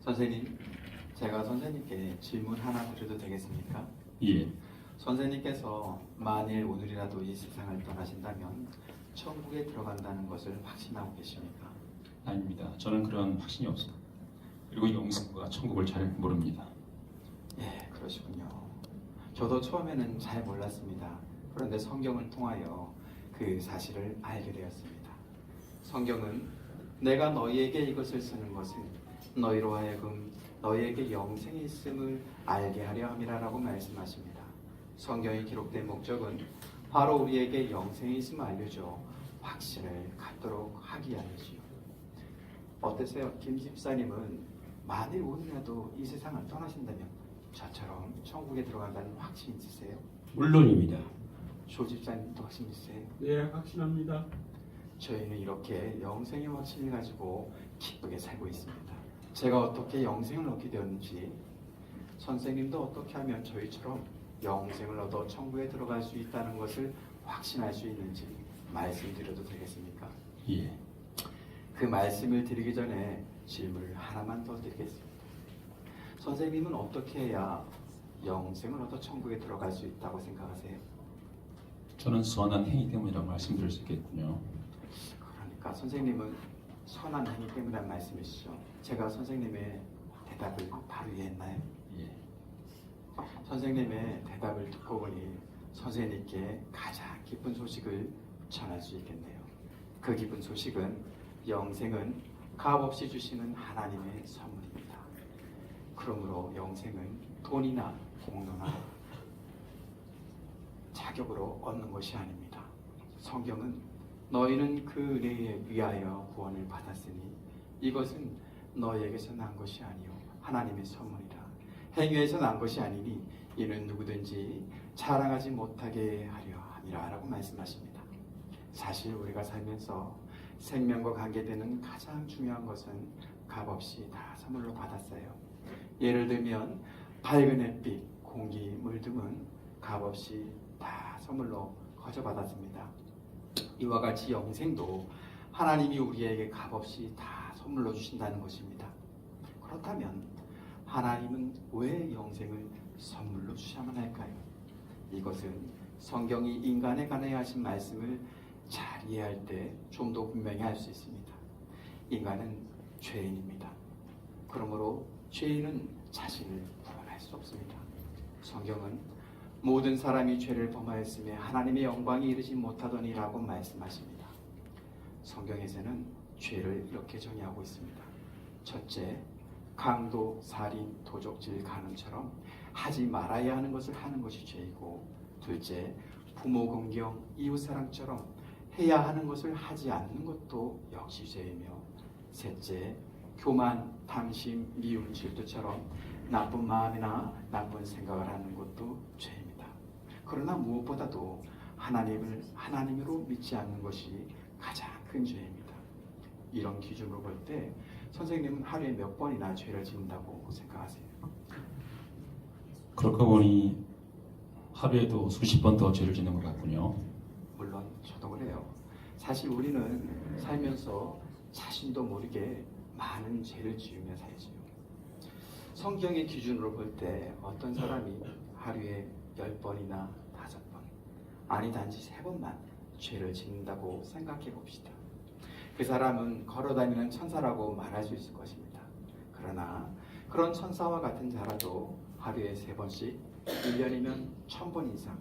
선생님, 제가 선생님께 질문 하나 드려도 되겠습니까? 예, 선생님께서 만일 오늘이라도 이 세상을 떠나신다면 천국에 들어간다는 것을 확신하고 계십니까? 아닙니다. 저는 그런 확신이 없습니다. 그리고 영생과 천국을 잘 모릅니다. 예, 그러시군요. 저도 처음에는 잘 몰랐습니다. 그런데 성경을 통하여 그 사실을 알게 되었습니다. 성경은 내가 너희에게 이것을 쓰는 것은 너희로 하여금 너희에게 영생이 있음을 알게 하려 함이라라고 말씀하십니다. 성경이 기록된 목적은 바로 우리에게 영생이 있음을 알려줘 확신을 갖도록 하기 위함이지요. 어떠세요? 김 집사님은 만일 오늘이라도 이 세상을 떠나신다면 저처럼 천국에 들어간다는 확신 있으세요? 물론입니다. 조 집사님도 확신 있으세요? 네, 확신합니다. 저희는 이렇게 영생의 확신을 가지고 기쁘게 살고 있습니다. 제가 어떻게 영생을 얻게 되었는지 선생님도 어떻게 하면 저희처럼 영생을 얻어 천국에 들어갈 수 있다는 것을 확신할 수 있는지 말씀드려도 되겠습니까? 예, 그 말씀을 드리기 전에 질문을 하나만 더 드리겠습니다. 선생님은 어떻게 해야 영생을 얻어 천국에 들어갈 수 있다고 생각하세요? 저는 선한 행위 때문이라고 말씀드릴 수 있겠군요. 그러니까 선생님은 선한 행위 때문이란 말씀이시죠. 제가 선생님의 대답을 바로 이해했나요? 예, 선생님의 대답을 듣고 보니 선생님께 가장 기쁜 소식을 전할 수 있겠네요. 그 기쁜 소식은 영생은 값없이 주시는 하나님의 선물입니다. 그러므로 영생은 돈이나 공로나 자격으로 얻는 것이 아닙니다. 성경은 너희는 그 은혜에 위하여 구원을 받았으니 이것은 너희에게서 난 것이 아니요 하나님의 선물이라 행위에서 난 것이 아니니 이는 누구든지 자랑하지 못하게 하려 함이라라고 말씀하십니다. 사실 우리가 살면서 생명과 관계되는 가장 중요한 것은 값없이 다 선물로 받았어요. 예를 들면 밝은 햇빛, 공기, 물 등은 값없이 다 선물로 거저 받았습니다. 이와 같이 영생도 하나님이 우리에게 값없이 다 선물로 주신다는 것입니다. 그렇다면 하나님은 왜 영생을 선물로 주셔야만 할까요? 이것은 성경이 인간에 관해 하신 말씀을 잘 이해할 때 좀 더 분명히 알수 있습니다. 인간은 죄인입니다. 그러므로 죄인은 자신을 구원할 수 없습니다. 성경은 모든 사람이 죄를 범하였음에 하나님의 영광이 이르지 못하더니라고 말씀하십니다. 성경에서는 죄를 이렇게 정의하고 있습니다. 첫째, 강도, 살인, 도적질, 간음처럼 하지 말아야 하는 것을 하는 것이 죄이고, 둘째, 부모 공경, 이웃 사랑처럼 해야 하는 것을 하지 않는 것도 역시 죄이며, 셋째, 교만, 탐심, 미움, 질투처럼 나쁜 마음이나 나쁜 생각을 하는 것도 죄입니다. 그러나 무엇보다도 하나님을 하나님으로 믿지 않는 것이 가장 큰 죄입니다. 이런 기준으로 볼 때 선생님은 하루에 몇 번이나 죄를 짓는다고 생각하세요? 그렇고 보니 하루에도 수십 번 더 죄를 짓는 것 같군요. 물론 저도 그래요. 사실 우리는 살면서 자신도 모르게 많은 죄를 지으며 살지요. 성경의 기준으로 볼 때 어떤 사람이 하루에 열 번이나 다섯 번, 아니 단지 세 번만 죄를 짓는다고 생각해 봅시다. 그 사람은 걸어다니는 천사라고 말할 수 있을 것입니다. 그러나 그런 천사와 같은 자라도 하루에 세 번씩 1년이면 천 번 이상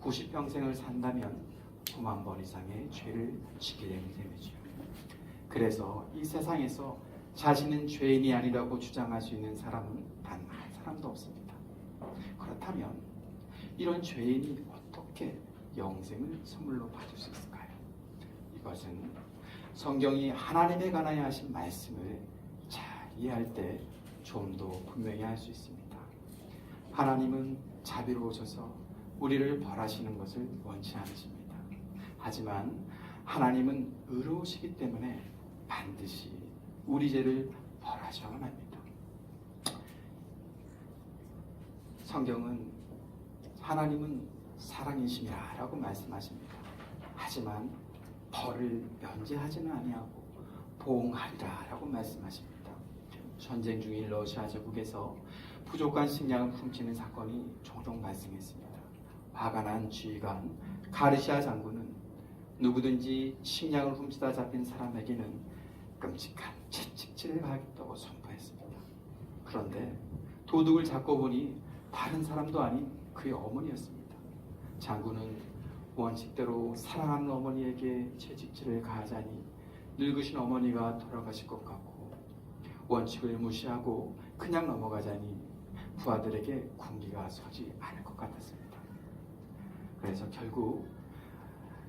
90평생을 산다면 9만 번 이상의 죄를 짓게 되는 셈이죠. 그래서 이 세상에서 자신은 죄인이 아니라고 주장할 수 있는 사람은 단 한 사람도 없습니다. 그렇다면 이런 죄인이 어떻게 영생을 선물로 받을 수 있을까요? 이것은 성경이 하나님에 관하여 하신 말씀을 잘 이해할 때 좀 더 분명히 할 수 있습니다. 하나님은 자비로우셔서 우리를 벌하시는 것을 원치 않으십니다. 하지만 하나님은 의로우시기 때문에 반드시 우리 죄를 벌하셔야만 합니다. 성경은 하나님은 사랑이시라라고 말씀하십니다. 하지만 벌을 면제하지는 아니하고 보응하리라 라고 말씀하십니다. 전쟁 중인 러시아 제국에서 부족한 식량을 훔치는 사건이 종종 발생했습니다. 화가 난 지휘관 가르시아 장군은 누구든지 식량을 훔치다 잡힌 사람에게는 끔찍한 채찍질을 가하겠다고 선포했습니다. 그런데 도둑을 잡고 보니 다른 사람도 아닌 그의 어머니였습니다. 장군은 원칙대로 사랑하는 어머니에게 채찍질을 가하자니 늙으신 어머니가 돌아가실 것 같고 원칙을 무시하고 그냥 넘어가자니 부하들에게 군기가 서지 않을 것 같았습니다. 그래서 결국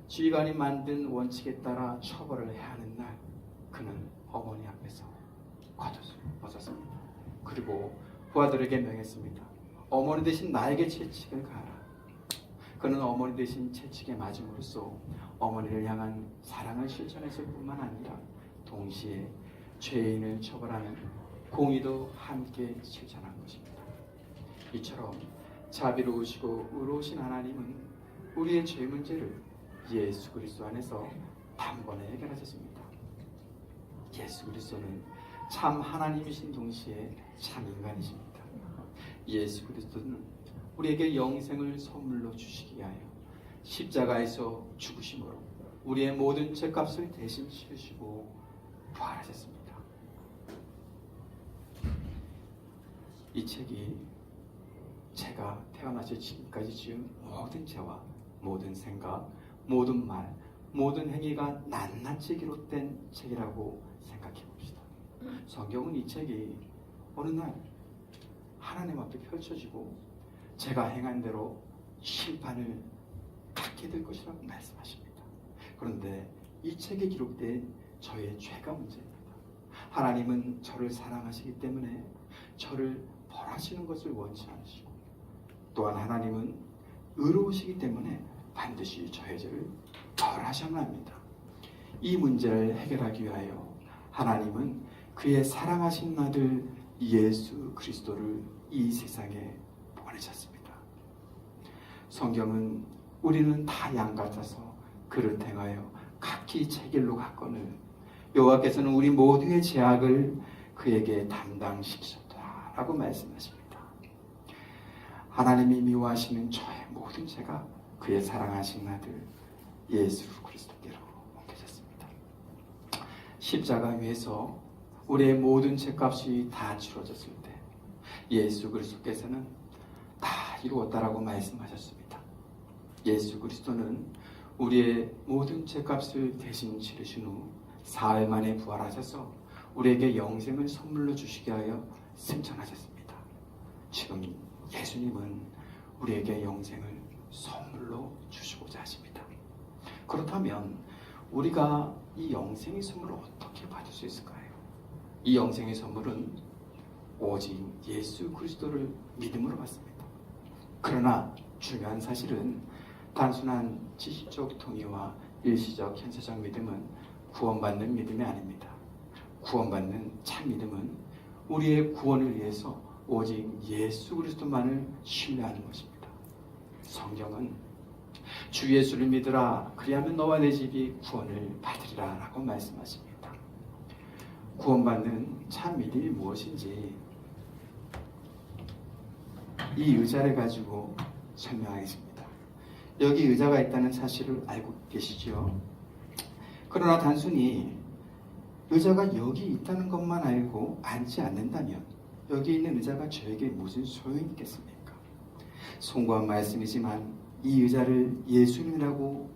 지휘관이 만든 원칙에 따라 처벌을 해야 하는 날 그는 어머니 앞에서 겉옷을 벗었습니다. 그리고 부하들에게 명했습니다. 어머니 대신 나에게 채찍을 가라. 그는 어머니 대신 채찍에 맞음으로써 어머니를 향한 사랑을 실천했을 뿐만 아니라 동시에 죄인을 처벌하는 공의도 함께 실천한 것입니다. 이처럼 자비로우시고 의로우신 하나님은 우리의 죄 문제를 예수 그리스도 안에서 단번에 해결하셨습니다. 예수 그리스도는 참 하나님이신 동시에 참 인간이십니다. 예수 그리스도는 우리에게 영생을 선물로 주시기 위하여 십자가에서 죽으심으로 우리의 모든 죄값을 대신 치르시고 부활하셨습니다. 이 책이 제가 태어나서 지금까지 지은 모든 죄와 모든 생각, 모든 말, 모든 행위가 낱낱이 기록된 책이라고 생각해 봅시다. 성경은 이 책이 어느 날 하나님 앞에 펼쳐지고 제가 행한 대로 심판을 받게 될 것이라고 말씀하십니다. 그런데 이 책에 기록된 저의 죄가 문제입니다. 하나님은 저를 사랑하시기 때문에 저를 벌하시는 것을 원치 않으시고 또한 하나님은 의로우시기 때문에 반드시 저의 죄를 벌하셔야 합니다. 이 문제를 해결하기 위하여 하나님은 그의 사랑하신 아들 예수 그리스도를 이 세상에 보내셨습니다. 성경은 우리는 다 양 같아서 그를 행하여 각기 제 길로 갔거늘 여호와께서는 우리 모두의 죄악을 그에게 담당시키셨다라고 말씀하십니다. 하나님이 미워하시는 저의 모든 죄가 그의 사랑하신 아들 예수 그리스도께로 옮겨졌습니다. 십자가 위에서 우리의 모든 죄값이 다 치러졌을 때 예수 그리스도께서는 다 이루었다라고 말씀하셨습니다. 예수 그리스도는 우리의 모든 죄값을 대신 치르신 후 사흘 만에 부활하셔서 우리에게 영생을 선물로 주시게 하여 승천하셨습니다. 지금 예수님은 우리에게 영생을 선물로 주시고자 하십니다. 그렇다면 우리가 이 영생의 선물을 어떻게 받을 수 있을까요? 이 영생의 선물은 오직 예수 그리스도를 믿음으로 받습니다. 그러나 중요한 사실은 단순한 지식적 동의와 일시적 현세적 믿음은 구원받는 믿음이 아닙니다. 구원받는 참 믿음은 우리의 구원을 위해서 오직 예수 그리스도만을 신뢰하는 것입니다. 성경은 주 예수를 믿으라 그리하면 너와 내 집이 구원을 받으리라라고 말씀하십니다. 구원받는 참 믿음이 무엇인지 이 의자를 가지고 설명하겠습니다. 여기 의자가 있다는 사실을 알고 계시죠? 그러나 단순히 의자가 여기 있다는 것만 알고 앉지 않는다면 여기 있는 의자가 저에게 무슨 소용이 있겠습니까? 송구한 말씀이지만 이 의자를 예수님이라고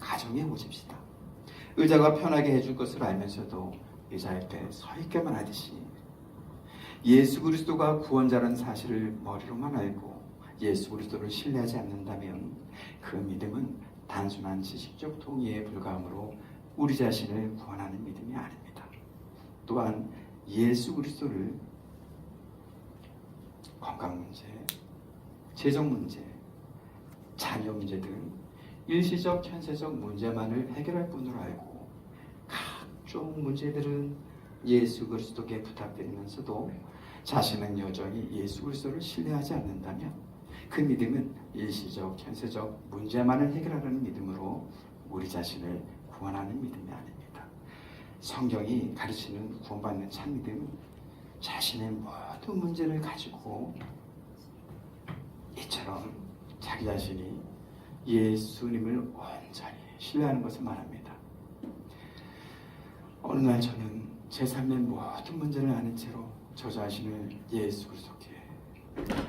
가정해 보십시다. 의자가 편하게 해줄 것을 알면서도 의자 옆에 서 있게만 하듯이 예수 그리스도가 구원자라는 사실을 머리로만 알고 예수 그리스도를 신뢰하지 않는다면 그 믿음은 단순한 지식적 동의에 불과하므로 우리 자신을 구원하는 믿음이 아닙니다. 또한 예수 그리스도를 건강 문제, 재정 문제, 자녀 문제 등 일시적, 현세적 문제만을 해결할 뿐으로 알고 각종 문제들은 예수 그리스도께 부탁드리면서도 자신은 여전히 예수 그리스도를 신뢰하지 않는다면 그 믿음은 일시적, 현세적 문제만을 해결하려는 믿음으로 우리 자신을 구원하는 믿음이 아닙니다. 성경이 가르치는 구원받는 참 믿음은 자신의 모든 문제를 가지고 이처럼 자기 자신이 예수님을 온전히 신뢰하는 것을 말합니다. 어느 날 저는 제 삶의 모든 문제를 아는 채로 저 자신을 예수 그리스도께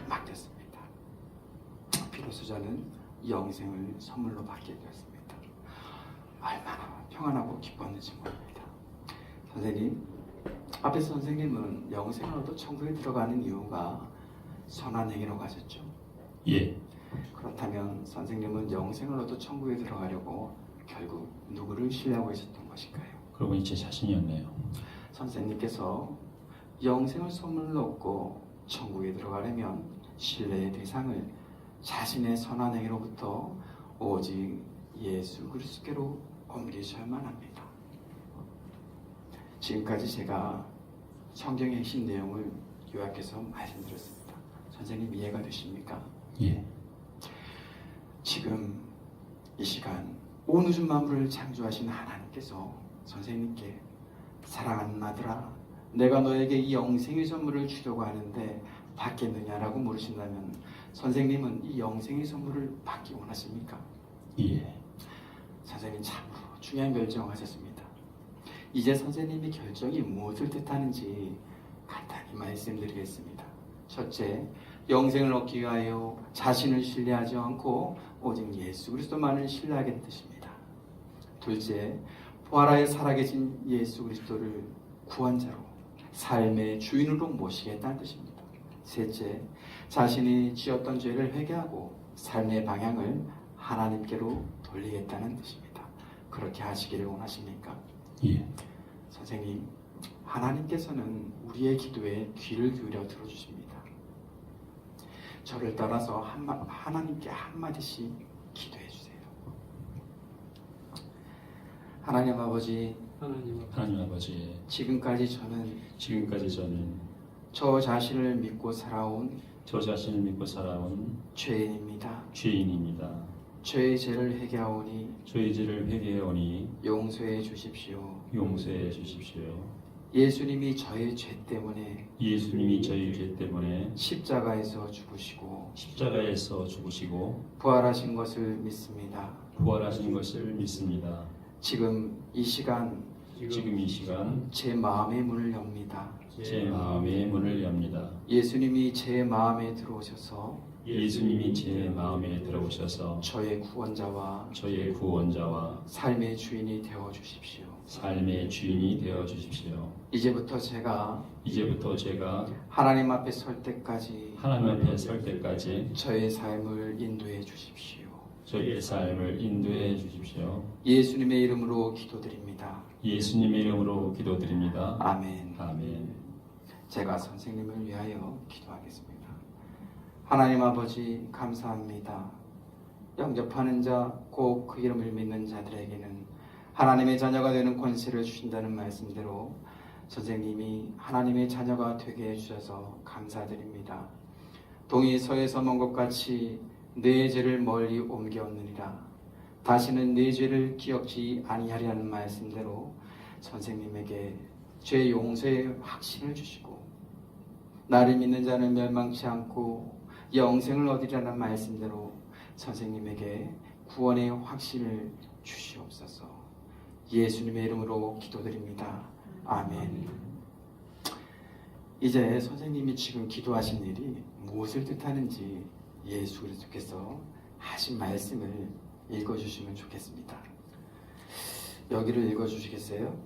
맡겼습니다. 저는 영생을 선물로 받게 되었습니다. 얼마나 평안하고 기뻤는지 모릅니다. 선생님, 앞에 선생님은 영생을 얻어 천국에 들어가는 이유가 선한 행위로 가셨죠. 예, 그렇다면 선생님은 영생을 얻어 천국에 들어가려고 결국 누구를 신뢰하고 계셨던 것일까요? 그러고 보니 제 자신이었네요. 선생님께서 영생을 선물로 얻고 천국에 들어가려면 신뢰의 대상을 자신의 선한 행위로부터 오직 예수 그리스도께로 옮기셔야만 합니다. 지금까지 제가 성경의 핵심 내용을 요약해서 말씀드렸습니다. 선생님 이해가 되십니까? 예, 지금 이 시간 온 우주 만물을 창조하신 하나님께서 선생님께 사랑하는 아들아 내가 너에게 이 영생의 선물을 주려고 하는데 받겠느냐라고 물으신다면 선생님은 이 영생의 선물을 받기 원하십니까? 예, 선생님 참으로 중요한 결정하셨습니다. 이제 선생님의 결정이 무엇을 뜻하는지 간단히 말씀드리겠습니다. 첫째, 영생을 얻기 위하여 자신을 신뢰하지 않고 오직 예수 그리스도만을 신뢰하겠다는 뜻입니다. 둘째, 부활하여 살아계신 예수 그리스도를 구원자로 삶의 주인으로 모시겠다는 뜻입니다. 셋째, 자신이 지었던 죄를 회개하고 삶의 방향을 하나님께로 돌리겠다는 뜻입니다. 그렇게 하시기를 원하십니까? 예, 선생님, 하나님께서는 우리의 기도에 귀를 기울여 들어주십니다. 저를 따라서 한마, 하나님께 한마디씩 기도해 주세요. 하나님 아버지, 하나님 앞에 하나님 아버지, 지금까지 저는 지금까지 저는 저 자신을 믿고 살아온 저 자신을 믿고 살아온 죄인입니다. 죄인입니다. 죄의 죄를 회개하오니 저의 죄를 회개하오니 용서해 주십시오. 용서해 주십시오. 예수님이 저의 죄 때문에 예수님이 저희 죄 때문에 십자가에서 죽으시고 십자가에서 죽으시고 부활하신 것을 믿습니다. 부활하신 것을 믿습니다. 지금 이 시간 지금 이 시간 제 마음의 문을 엽니다. 제 마음의 문을 엽니다. 예수님이 제 마음에 들어오셔서 예수님이 제 마음에 들어오셔서 저의 구원자와 저의 구원자와 삶의 주인이 되어 주십시오. 삶의 주인이 되어 주십시오. 이제부터 제가 이제부터 제가 하나님 앞에 설 때까지 하나님 앞에 설 때까지 저의 삶을 인도해 주십시오. 저의 삶을 인도해 주십시오. 예수님의 이름으로 기도드립니다. 예수님의 이름으로 기도드립니다. 아멘. 아멘. 제가 선생님을 위하여 기도하겠습니다. 하나님 아버지 감사합니다. 영접하는 자, 곧 그 이름을 믿는 자들에게는 하나님의 자녀가 되는 권세를 주신다는 말씀대로 선생님이 하나님의 자녀가 되게 해주셔서 감사드립니다. 동이 서에서 먼 것 같이 내 죄를 멀리 옮겼느니라. 다시는 내 죄를 기억지 아니하리라는 말씀대로 선생님에게 죄 용서의 확신을 주시고 나를 믿는 자는 멸망치 않고 영생을 얻으리라는 말씀대로 선생님에게 구원의 확신을 주시옵소서. 예수님의 이름으로 기도드립니다. 아멘. 이제 선생님이 지금 기도하신 일이 무엇을 뜻하는지 예수 그리스도께서 하신 말씀을 읽어주시면 좋겠습니다. 여기를 읽어주시겠어요?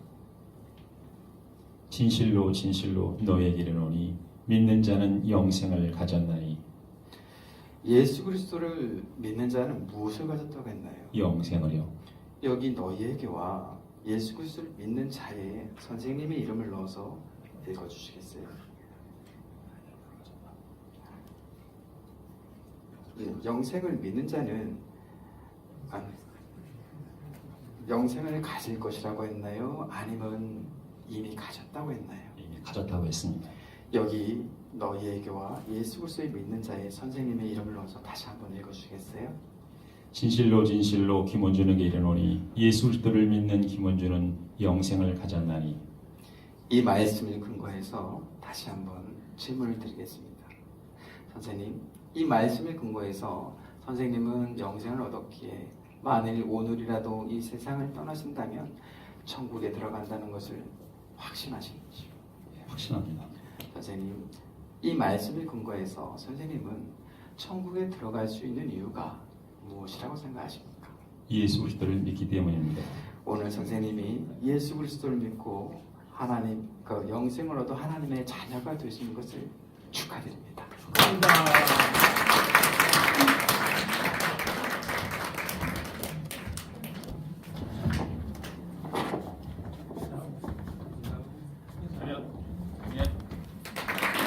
진실로 진실로 너에게 이르노니 믿는 자는 영생을 가졌나니 예수 그리스도를 믿는 자는 무엇을 가졌다고 했나요? 영생을요. 여기 너희에게와 예수 그리스도를 믿는 자에 선생님의 이름을 넣어서 읽어주시겠어요? 예, 영생을 믿는 자는 아, 영생을 가질 것이라고 했나요? 아니면 이미 가졌다고 했나요? 이미 가졌다고 했습니다. 여기 너희에게와 예수 그리스도를 믿는 자의 선생님의 이름을 넣어서 다시 한번 읽어주시겠어요? 진실로 진실로 김원준에게 이르노니 예수 그리스도를 믿는 김원준은 영생을 가졌나니 이 말씀을 근거해서 다시 한번 질문을 드리겠습니다. 선생님, 이 말씀을 근거해서 선생님은 영생을 얻었기에 만일 오늘이라도 이 세상을 떠나신다면 천국에 들어간다는 것을 확신하시는지요? 예, 확신합니다. 선생님, 이 말씀을 근거해서 선생님은 천국에 들어갈 수 있는 이유가 무엇이라고 생각하십니까? 예수 그리스도를 믿기 때문입니다. 오늘 선생님이 예수 그리스도를 믿고 하나님 그 영생을 얻어 하나님의 자녀가 되시는 것을 축하드립니다. 축하합니다.